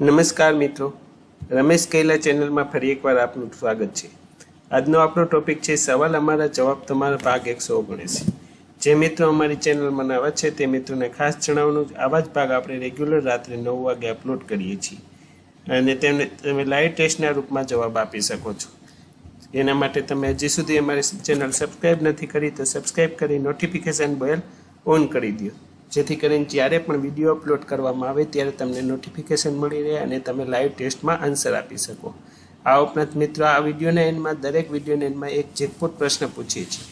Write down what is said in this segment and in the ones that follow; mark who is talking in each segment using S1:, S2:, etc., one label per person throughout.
S1: નમસ્કાર મિત્રો. રમેશ કૈલા ચેનલમાં ફરી એકવાર આપનું સ્વાગત છે. આજનો આપણો ટોપિક છે, સવાલ અમારા જવાબ તમારા ભાગ એકસો ઓગણીસી જે મિત્રો અમારી ચેનલમાં નવા છે, તે મિત્રોને ખાસ જણાવવાનું આવા જ ભાગ આપણે રેગ્યુલર રાત્રે નવ વાગે અપલોડ કરીએ છીએ. અને તેમને તમે લાઈવ ટેસ્ટના રૂપમાં જવાબ આપી શકો છો. એના માટે તમે હજી સુધી અમારી ચેનલ સબસ્ક્રાઈબ નથી કરી, તો સબસ્ક્રાઈબ કરી, નોટિફિકેશન બેલ ઓન કરી દો. જેથી કરીને જ્યારે પણ વીડિયો અપલોડ કરવામાં આવે ત્યારે તમને નોટિફિકેશન મળી રહે અને તમે લાઈવ ટેસ્ટમાં આન્સર આપી શકો. આ ઉપરાંત મિત્રો, આ વિડીયોના એન્ડમાં દરેક વિડીયોના એન્ડમાં એક જેકપોટ પ્રશ્ન પૂછીએ છીએ.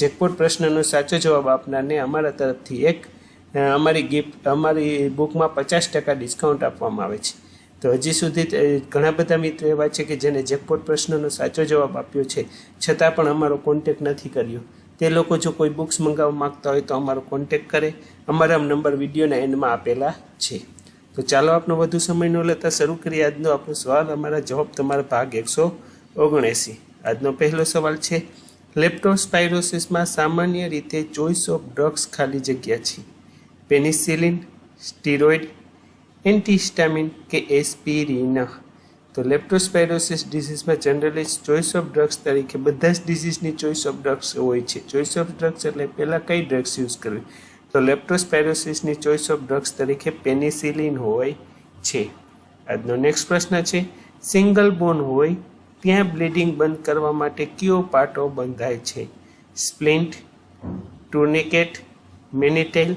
S1: જેકપોટ પ્રશ્નનો સાચો જવાબ આપનારને અમારા તરફથી એક અમારી ગિફ્ટ અમારી બુકમાં પચાસ ટકા ડિસ્કાઉન્ટ આપવામાં આવે છે. તો હજી સુધી ઘણા બધા મિત્રો એવા છે કે જેને જેકપોટ પ્રશ્નનો સાચો જવાબ આપ્યો છે, છતાં પણ અમારો કોન્ટેક નથી કર્યો. તે લોકો જો કોઈ બુક્સ મંગાવવા માગતા હોય તો અમારો કોન્ટેક કરે. અમારા નંબર વિડીયોના એન્ડમાં આપેલા છે. તો ચાલો આપનો વધુ સમય ન લેતા શરૂ કરીએ. આજનો આપણો સવાલ, અમારા જવાબ તમારા ભાગ એકસો ઓગણએંસી. આજનો પહેલો સવાલ છે લેપ્ટોસ્પાયરોસિસમાં સામાન્ય રીતે ચોઈસ ઓફ ડ્રગ્સ ખાલી જગ્યા છે. પેનિસિલિન સ્ટીરોઇડ એન્ટીસ્ટામિન કે એસ્પિરિન તો લેપ્ટોસ્પાયરોસિસ ડિસીઝમાં જનરલી ચોઇસ ઓફ ડ્રગ્સ તરીકે બધા જ ડિસીઝની ચોઇસ ઓફ ડ્રગ્સ હોય છે. ચોઇસ ઓફ ડ્રગ્સ એટલે પહેલાં કઈ ડ્રગ્સ યુઝ કરવી? તો લેપ્ટોસ્પાયરોસિસની ચોઇસ ઓફ ડ્રગ્સ તરીકે પેનિસિલિન હોય છે. આજનો નેક્સ્ટ પ્રશ્ન છે સિંગલ બોન હોય ત્યાં બ્લીડિંગ બંધ કરવા માટે કયો પાટો બંધાય છે? સ્પ્લિન્ટ ટુર્નિકેટ મેનિટેલ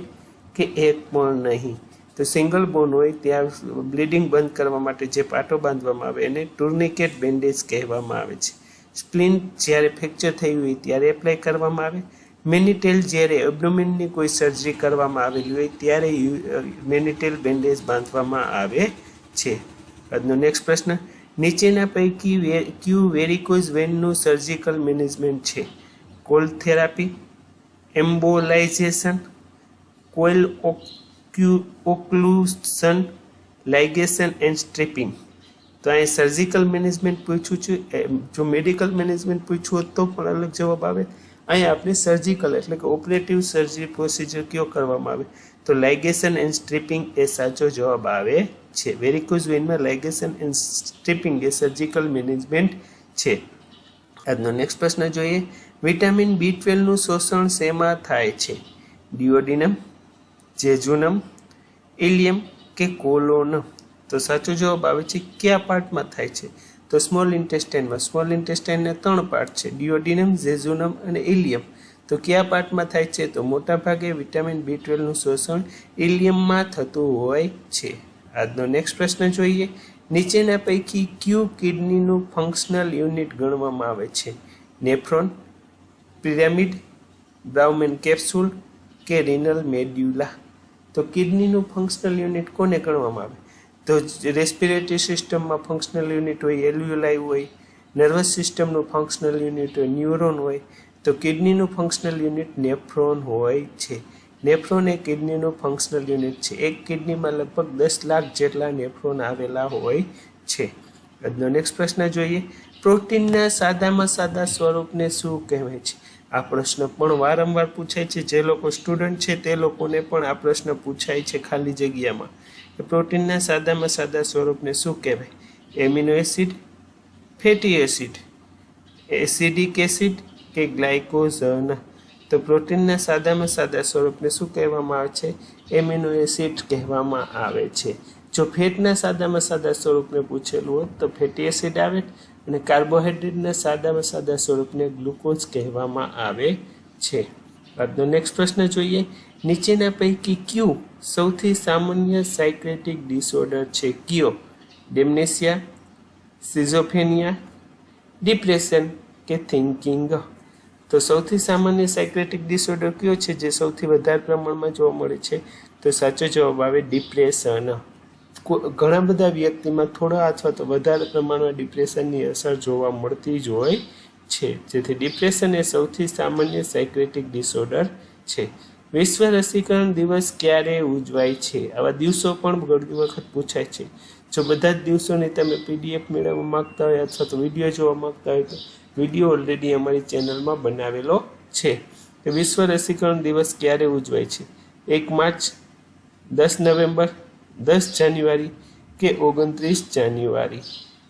S1: કે એક પણ નહીં? તો સિંગલ બોન હોય ત્યાં બ્લીડિંગ બંધ કરવા માટે જે પાટો બાંધવામાં આવે એને ટુર્નિકેટ બેન્ડેજ કહેવામાં આવે છે. સ્પ્લિન્ટ જ્યારે ફ્રેક્ચર થયું હોય ત્યારે એપ્લાય કરવામાં આવે. મેનિટેલ જ્યારે એબડોમિનની કોઈ સર્જરી કરવામાં આવેલી હોય ત્યારે મેનિટેલ બેન્ડેજ બાંધવામાં આવે છે. આજનો નેક્સ્ટ પ્રશ્ન, નીચેના પૈકી વે, ક્યુ વેરિકોઝ વેનનું સર્જિકલ મેનેજમેન્ટ છે? કોલ થેરાપી એમ્બોલાઇઝેશન કોઇલ ઓક્યુ ઓક્લુશન લાઇગેશન એન્ડ સ્ટ્રીપિંગ તો અહીં સર્જિકલ મેનેજમેન્ટ પૂછ્યું છે જો મેડિકલ મેનેજમેન્ટ પૂછ્યું હોત તો પણ અલગ જવાબ આવે. અહીં આપણે સર્જિકલ એટલે કે ઓપરેટિવ સર્જરી પ્રોસિજર કયો કરવામાં આવે? તો લાઇગેશન એન્ડ સ્ટ્રીપિંગ એ સાચો જવાબ આવે છે. વેરિકોઝ વેનમાં લાઇગેશન એન્ડ સ્ટ્રીપિંગ એ સર્જિકલ મેનેજમેન્ટ છે. આજનો નેક્સ્ટ પ્રશ્ન જોઈએ. વિટામિન બી ટ્વેલ્વનું શોષણ શેમાં થાય છે? ડિયોડિનમ જેજુનમ ઇલિયમ કે કોલોનમ તો સાચો જવાબ આવે છે, કયા પાર્ટમાં થાય છે? તો સ્મોલ ઇન્ટેસ્ટાઇનમાં. સ્મોલ ઇન્ટેસ્ટાઇનના ત્રણ પાર્ટ છે, ડિયોડિનમ ઝેઝુનમ અને ઇલિયમ તો કયા પાર્ટમાં થાય છે? તો મોટાભાગે વિટામિન બી ટ્વેલ્વનું શોષણ ઇલિયમમાં થતું હોય છે. આજનો નેક્સ્ટ પ્રશ્ન જોઈએ. નીચેના પૈકી ક્યુ કિડનીનું ફંક્શનલ યુનિટ ગણવામાં આવે છે? નેફ્રોન, પિરામિડ, બ્રાઉમેન કેપ્સ્યુલ કે રિનલ મેડ્યુલા? તો કિડનીનું ફંક્શનલ યુનિટ કોને ગણવામાં આવે? તો રેસ્પિરેટરી સિસ્ટમમાં ફંક્શનલ યુનિટ હોય એલ્યુલાઈ હોય નર્વસ સિસ્ટમનું ફંક્શનલ યુનિટ હોય ન્યુરોન હોય, તો કિડનીનું ફંક્શનલ યુનિટ નેફ્રોન હોય છે. નેફ્રોન એ કિડનીનું ફંક્શનલ યુનિટ છે. એક કિડનીમાં લગભગ દસ લાખ જેટલા નેફ્રોન આવેલા હોય છે. આજનો નેક્સ્ટ પ્રશ્ન જોઈએ. પ્રોટીનના સાદામાં સાદા સ્વરૂપને શું કહેવાય છે? આ પ્રશ્ન પણ વારંવાર પૂછાય છે. જે લોકો સ્ટુડન્ટ છે, તે લોકોને પણ આ પ્રશ્ન પૂછાય છે ખાલી જગ્યામાં. કે પ્રોટીનના સાદામાં સાદા સ્વરૂપને શું કહેવાય? Amino acid, fatty acid, acidic acid કે ગ્લાયકોઝન? તો પ્રોટીનના સાદામાં સાદા સ્વરૂપને શું કહેવામાં આવે છે? એમિનો એસિડ કહેવામાં આવે છે. જો ફેટના સાદામાં સાદા સ્વરૂપને પૂછેલું હોત તો ફેટી એસિડ આવે અને કાર્બોહાઈડ્રેટના સાદામાં સાદા સ્વરૂપને ગ્લુકોઝ કહેવામાં આવે છે. આજનો નેક્સ્ટ પ્રશ્ન જોઈએ. નીચેના પૈકી ક્યુ સૌથી સામાન્ય સાયક્રેટિક ડિસઓર્ડર છે? કયો? ડેમનેશિયા, સિઝોફેનિયા, ડિપ્રેશન કે થિંકિંગ? તો સૌથી સામાન્ય સાયક્રેટિક ડિસઓર્ડર કયો છે? જે સૌથી વધારે પ્રમાણમાં જોવા મળે છે. તો સાચો જવાબ આવે ડિપ્રેશન. ઘણા બધા વ્યક્તિમાં થોડા અથવા તો વધારે પ્રમાણમાં ડિપ્રેશનની અસર જોવા મળતી જ હોય છે. જેથી ડિપ્રેશન એ સૌથી સામાન્ય સાયક્રેટિક ડિસઓર્ડર છે. વિશ્વ રસીકરણ દિવસ ક્યારે ઉજવાય છે? આવા દિવસો પણ ઘણી વખત પૂછાય છે. જો બધા જ દિવસોની તમે પીડીએફ મેળવવા માંગતા હોય અથવા તો વીડિયો જોવા માગતા હોય તો વીડિયો ઓલરેડી અમારી ચેનલમાં બનાવેલો છે. કે વિશ્વ રસીકરણ દિવસ ક્યારે ઉજવાય છે? એક માર્ચ, દસ નવેમ્બર દસ જાન્યુઆરી કે ઓગણત્રીસ જાન્યુઆરી.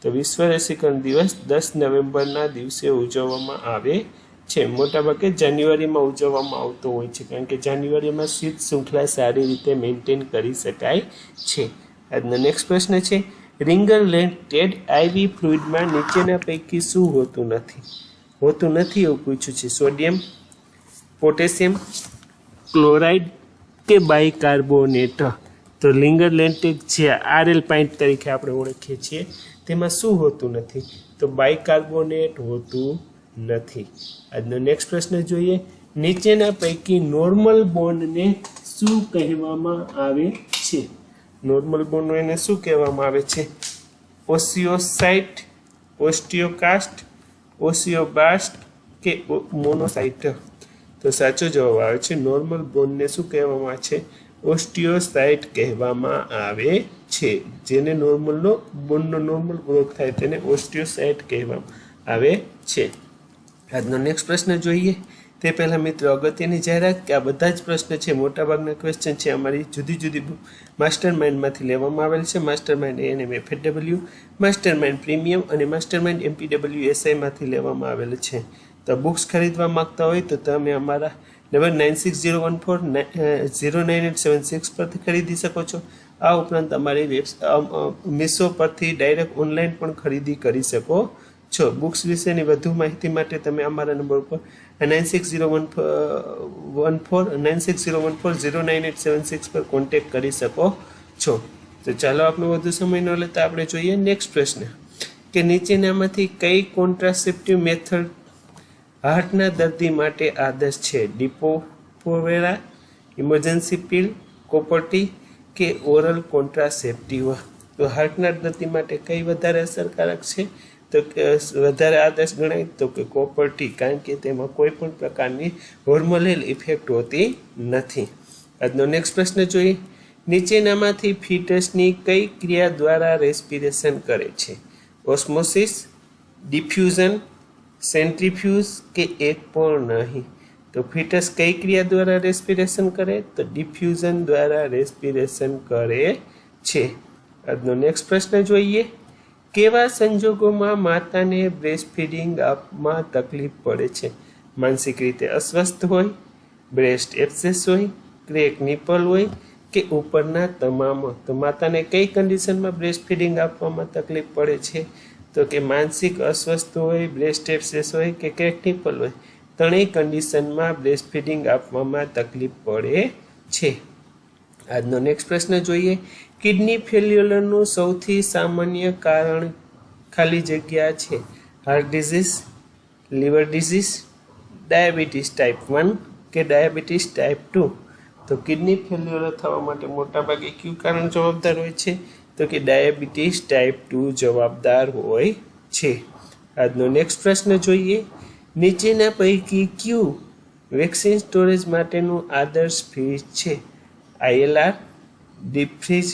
S1: તો વિશ્વ રસીકરણ દિવસ દસ નવેમ્બરના દિવસે ઉજવવામાં આવે છે. મોટાભાગે જાન્યુઆરીમાં ઉજવવામાં આવતો હોય છે, કારણ કે જાન્યુઆરીમાં શીત શૃંખલા સારી રીતે મેન્ટેન કરી શકાય છે. આજનો નેક્સ્ટ પ્રશ્ન છે, રિંગર લેન્ટેડ આઈવી ફ્લુઇડમાં નીચેના પૈકી શું હોતું નથી? હોતું નથી એવું પૂછ્યું છે. સોડિયમ, પોટેશિયમ, ક્લોરાઇડ કે બાયકાર્બોનેટ? તો લિંગર લેન્ટિક જે આરએલ પાઇન્ટ તરીકે આપણે ઓળખીએ છીએ, તેમાં શું હોતું નથી? તો બાયકાર્બોનેટ હોતું નથી. આજનો નેક્સ્ટ પ્રશ્ન જોઈએ, નીચેના પૈકી નોર્મલ બોન્ડને શું કહેવામાં આવે છે? નોર્મલ બોન્ડ એને શું કહેવામાં આવે છે? ઓસિયોસાઇટ ઓસ્ટિયોકાસ્ટ ઓસિયોબાસ્ટ કે મોનોસાઇટ? તો સાચો જવાબ આવે છે, નોર્મલ બોન્ડને શું કહેવામાં આવે છે? ઓસ્ટિયોસાઇટ કહેવામાં આવે છે. જેને નોર્મલનો, બોનનો નોર્મલ ગ્રોથ થાય તેને ઓસ્ટિયોસાઇટ કહેવામાં આવે છે. આજનો નેક્સ્ટ પ્રશ્ન જોઈએ. તે પહેલાં મિત્રો અગત્યની જાહેરાત કે આ બધા જ પ્રશ્ન છે, મોટાભાગના ક્વેશ્ચન છે, અમારી જુદી જુદી માસ્ટર માઇન્ડમાંથી લેવામાં આવેલ છે. Master mind N M F W master mind premium અને માસ્ટર માઇન્ડ એમપી ડબલ્યુ એસઆઈમાંથી લેવામાં આવેલ છે. તો બુક્સ ખરીદવા માંગતા હોય તો તમે અમારા number nine six zero one four zero nine eight seven six પરથી ખરીદી શકો છો. આ ઉપરાંત અમારી વેબ મીશો પરથી ડાયરેક્ટ ઓનલાઈન પણ ખરીદી કરી શકો છો. બુક્સ વિશેની વધુ માહિતી માટે તમે અમારા નંબર ઉપર nine six zero one one four nine six zero one four zero nine eight seven six પર કોન્ટેક્ટ કરી શકો છો. તો ચાલો આપણો વધુ સમય ન લેતા આપણે જોઈએ નેક્સ્ટ પ્રશ્ન. કે નીચેનામાંથી કઈ કોન્ટ્રાસેપ્ટિવ મેથડ હાર્ટના દર્દી માટે આદર્શ છે. Depo Provera, emergency pill, copper T કે ઓરલ કોન્ટ્રાસેપ્ટિવ તો હાર્ટના દર્દી માટે કઈ વધારે અસરકારક છે? તો કે વધારે આદર્શ ગણાય તો કે કોપર્ટી, કારણ કે તેમાં કોઈ પણ પ્રકારની હોર્મોનલ ઇફેક્ટ હોતી નથી. આજનો નેક્સ્ટ પ્રશ્ન જોઈએ. નીચેનામાંથી ફીટસની કઈ ક્રિયા દ્વારા રેસ્પિરેશન કરે છે? ઓસ્મોસિસ, ડિફ્યુઝન સેન્ટ્રીફ્યુઝ કે એક પણ નહીં. તો ફિટસ કઈ ક્રિયા દ્વારા રેસ્પિરેશન કરે? તો ડિફ્યુઝન દ્વારા રેસ્પિરેશન કરે છે. આજનો નેક્સ્ટ પ્રશ્ન જોઈએ. કેવા સંજોગોમાં માતાને બ્રેસ્ટ ફીડિંગ આપવામાં તકલીફ પડે છે? માનસિક રીતે અસ્વસ્થ હોય બ્રેસ્ટ એબ્સેસ હોય, ક્રેક નિપલ હોય કે ઉપરના તમામ. તો માતાને કઈ કન્ડિશનમાં બ્રેસ્ટ ફીડિંગ આપવામાં તકલીફ પડે છે? તો કે માનસિક અસ્વસ્થ હોય બ્રેસ્ટ એપ્સેસ હોય કે ક્રેક નિપલ હોય, ત્રણેય કન્ડિશનમાં બ્રેસ્ટ ફીડિંગ આપવામાં તકલીફ પડે છે. આજનો નેક્સ્ટ પ્રશ્ન જોઈએ. કિડની ફેલ્યુલરનું સૌથી સામાન્ય કારણ ખાલી જગ્યા છે. Heart disease liver disease diabetes type one કે ડાયાબિટીસ ટાઈપ ટુ તો કિડની ફેલ્યુલર થવા માટે મોટાભાગે કયું કારણ જવાબદાર હોય છે? તો કે ડાયાબિટીસ ટાઈપ ટુ જવાબદાર હોય છે. આજનો નેક્સ્ટ પ્રશ્ન જોઈએ. નીચેના પૈકી ક્યુ વેક્સિન સ્ટોરેજ માટેનું આદર્શ ફ્રીજ છે? ILR deep fridge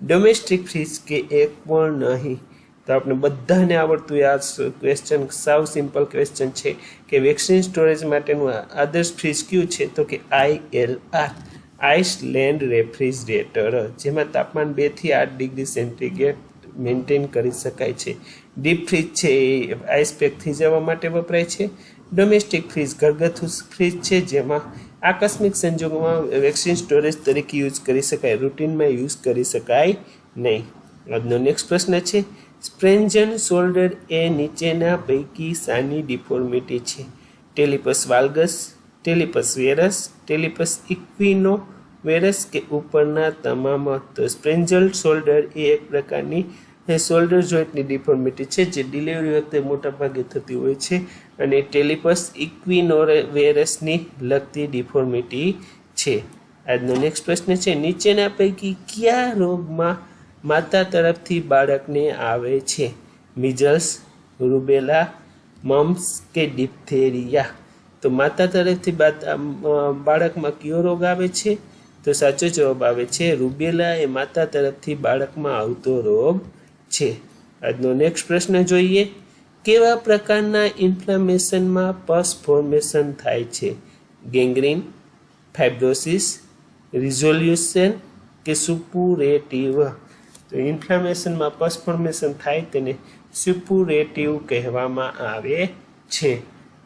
S1: domestic fridge કે એક પણ નહીં? તો આપણે બધાને આવડતું આ ક્વેશ્ચન સાવ સિમ્પલ ક્વેશ્ચન છે કે વેક્સિન સ્ટોરેજ માટેનું આદર્શ ફ્રીજ કયું છે? તો કે આઈએલઆર આઇસલેન્ડ રેફ્રિજરેટર, જેમાં તાપમાન બેથી આઠ ડિગ્રી સેન્ટીગ્રેડ મેન્ટેન કરી શકાય છે. ડીપ ફ્રીજ છે એ આઈસ પેક થઈ જવા માટે વપરાય છે. ડોમેસ્ટિક ફ્રીજ ઘરગથ્થુ ફ્રીજ છે, જેમાં આકસ્મિક સંજોગોમાં વેક્સિન સ્ટોરેજ તરીકે યુઝ કરી શકાય. રૂટીનમાં યુઝ કરી શકાય નહીં. આજનો નેક્સ્ટ પ્રશ્ન છે. સ્પ્રેન્જન શોલ્ડર એ નીચેના પૈકી સાની ડિફોર્મિટી છે. ટેલિપસ વાલ્ગસ ટેલિપસ વેરસ, ટેલિપસ ઇક્વિનો વેરસ કે ઉપરના તમામ સ્પ્રેન્જલ શોલ્ડર એ એક પ્રકારની શોલ્ડર જોઈન્ટની ડિફોર્મિટી છે જે ડિલિવરી વખતે મોટાભાગે થતી હોય છે અને ટેલિપસ ઇક્વિનોવેરસની લગતી ડિફોર્મિટી છે. આજનો નેક્સ્ટ પ્રશ્ન છે, નીચેના પૈકી કયા રોગમાં માતા તરફથી બાળકને આવે છે? મિઝલ્સ રૂબેલા, મમ્સ કે ડિપ્થેરિયા? તો માતા તરફથી બાળકમાં કયો રોગ આવે છે? તો સાચો જવાબ આવે છે, રૂબેલા એ માતા તરફથી બાળકમાં આવતો રોગ છે. આજનો નેક્સ્ટ પ્રશ્ન જોઈએ, કેવા પ્રકારના ઇન્ફ્લામેશનમાં પસ ફોર્મેશન થાય છે? ગેંગ્રીન ફાઇબ્રોસિસ રિઝોલ્યુશન કે સુપુરેટિવ તો તો પસ પસફોર્મેશન થાય તેને સુપુરેટિવ કહેવામાં આવે છે.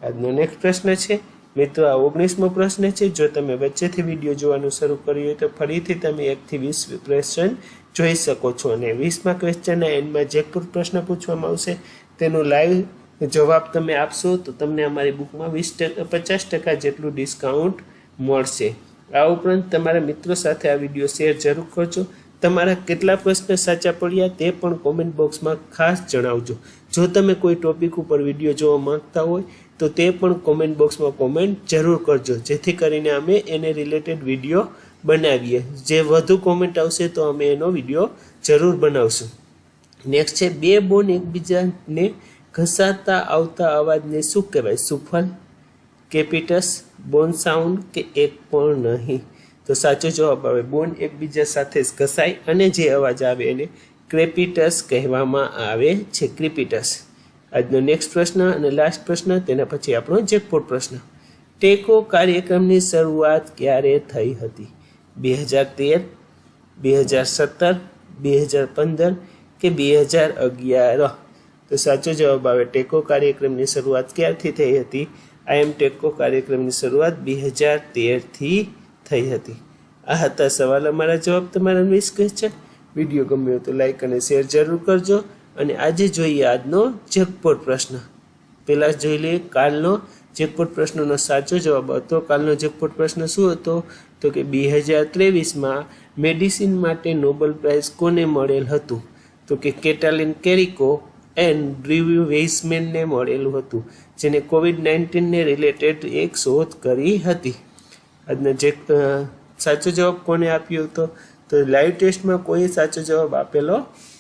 S1: આજનો નેક્સ્ટ પ્રશ્ન છે. મિત્રો, આ ઓગણીસમો પ્રશ્ન છે. જો તમે વચ્ચેથી વીડિયો જોવાનું શરૂ કર્યું હોય તો ફરીથી તમે એકથી વીસ ક્વેશ્ચન જોઈ શકો છો અને વીસમાં ક્વેશ્ચનના એન્ડમાં જે પ્રશ્ન પૂછવામાં આવશે. તેનો લાઈવ જવાબ તમે આપશો તો તમને અમારી બુકમાં વીસ ટકા, પચાસ ટકા જેટલું ડિસ્કાઉન્ટ મળશે. આ ઉપરાંત તમારા મિત્રો સાથે આ વીડિયો શેર જરૂર કરજો. તમારા કેટલા પ્રશ્ન સાચા પડ્યા તે પણ કોમેન્ટ બોક્સમાં ખાસ જણાવજો. જો તમે કોઈ ટોપિક ઉપર વીડિયો જોવા માંગતા હોય તો તે પણ કોમેન્ટ બોક્સમાં કોમેન્ટ જરૂર કરજો. જેથી કરીને અમે એને રિલેટેડ વીડિયો બનાવીએ. જે વધુ કોમેન્ટ આવશે તો અમે એનો વીડિયો જરૂર બનાવશું. નેક્સ્ટ છે, બે બોન એકબીજાને ઘસાતા આવતા અવાજને શું કહેવાય? સુફલ કેપિટસ બોન સાઉન્ડ, કે એક પણ નહીં? તો સાચો જવાબ આવે, બોન એકબીજા સાથે ઘસાય અને જે અવાજ આવે એને ક્રેપિટસ કહેવામાં આવે છે. ક્રિપિટસ. આજનો નેક્સ્ટ પ્રશ્ન અને લાસ્ટ પ્રશ્ન, તેના પછી આપણો જેકપોટ પ્રશ્ન. ટેકો કાર્યક્રમની શરૂઆત ક્યારે થઈ હતી? બે હજાર તેર, બે હજાર સત્તર, બે હજાર પંદર કે બે હજાર અગિયાર? તો સાચો જવાબ આવે, ટેકો કાર્યક્રમની શરૂઆત ક્યારથી થઈ હતી? આઈએમ એમ ટેકો કાર્યક્રમની શરૂઆત બે હજાર તેરથી થઈ હતી. આ હતા સવાલ અમારા જવાબ. તમારા વીસ ક્વેશ્ચન વીડિયો ગમ્યો તો લાઈક અને શેર જરૂર કરજો. અને આજે જોઈએ આજનો જેકપોટ પ્રશ્ન. પહેલાં જોઈ લઈએ કાલનો જેકપોટ પ્રશ્નનો સાચો જવાબ હતો. કાલનો જેકપોટ પ્રશ્ન શું હતો? તો કે બે હજાર ત્રેવીસમાં મેડિસિન માટે નોબેલ પ્રાઇઝ કોને મળેલ હતું? તો કે કેટાલિન કેરિકો એન્ડ ડ્રીવ્યુ વેઇસમેનને મળેલું હતું, જેને કોવિડ નાઇન્ટીનને રિલેટેડ એક શોધ કરી હતી. આજનો જે સાચો જવાબ કોને આપ્યો હતો? તો લાઈવ ટેસ્ટમાં કોઈ સાચો જવાબ આપેલો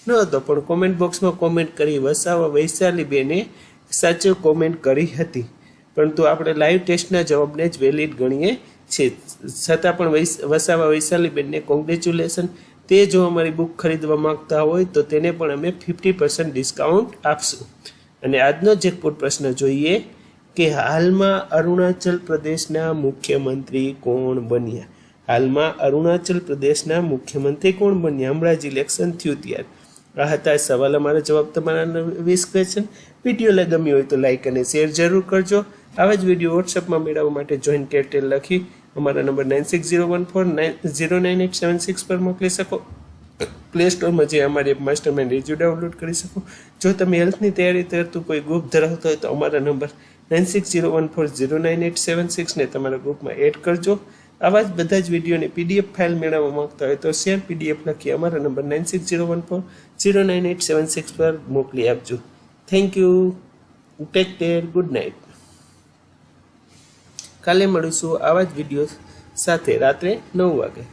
S1: ન હતો, પણ કોમેન્ટ બોક્સમાં કોમેન્ટ કરી વસાવા વૈશાલી બેને સાચો કોમેન્ટ કરી હતી. પરંતુ આપણે લાઈવ ટેસ્ટના જવાબને જ વેલિડ ગણીએ છીએ. છતાં પણ વૈસ- વસાવા વૈશાલી બેનને કોંગ્રેચ્યુલેશન તે જો અમારી બુક ખરીદવા માંગતા હોય, તો તેને પણ અમે ફિફ્ટી પર્સન્ટ ડિસ્કાઉન્ટ આપશું. અને આજનો જેકપોટ પ્રશ્ન જોઈએ કે હાલમાં અરુણાચલ પ્રદેશના મુખ્યમંત્રી કોણ બન્યા? હાલમાં અરુણાચલ પ્રદેશના મુખ્યમંત્રી કોણ બન્યા? હમણાં જ ઇલેક્શન થયું ત્યારે. આ હતા સવાલ અમારા જવાબ તમારા વીસ ક્વેશ્ચન વીડિયો લે ગમ્યો હોય તો લાઇક અને શેર જરૂર કરજો. આવા જ વીડિયો વોટ્સઅપમાં મેળવવા માટે જોઈન કેરટેલ લખી અમારા number nine six zero one four nine zero nine eight seven six પર મોકલી શકો. પ્લે સ્ટોરમાં જે અમારી એપ માસ્ટર માઇન્ડ રિજ્યુ ડાઉનલોડ કરી શકો. જો તમે હેલ્થની તૈયારી કરતું કોઈ ગ્રુપ ધરાવતો હોય તો અમારા number nine six zero one four zero nine eight seven સિક્સને તમારા ગ્રુપમાં એડ કરજો. આવા જ બધા જ વિડીયોની પીડીએફ ફાઇલ મેળવવા માંગતા હોય તો શેર પીડીએફ લખી અમારા number nine six zero one four zero nine eight seven six પર મોકલી આપજો. Thank you take care good night કાલે મળીશું આવા જ વીડિયો સાથે રાત્રે નવ વાગે.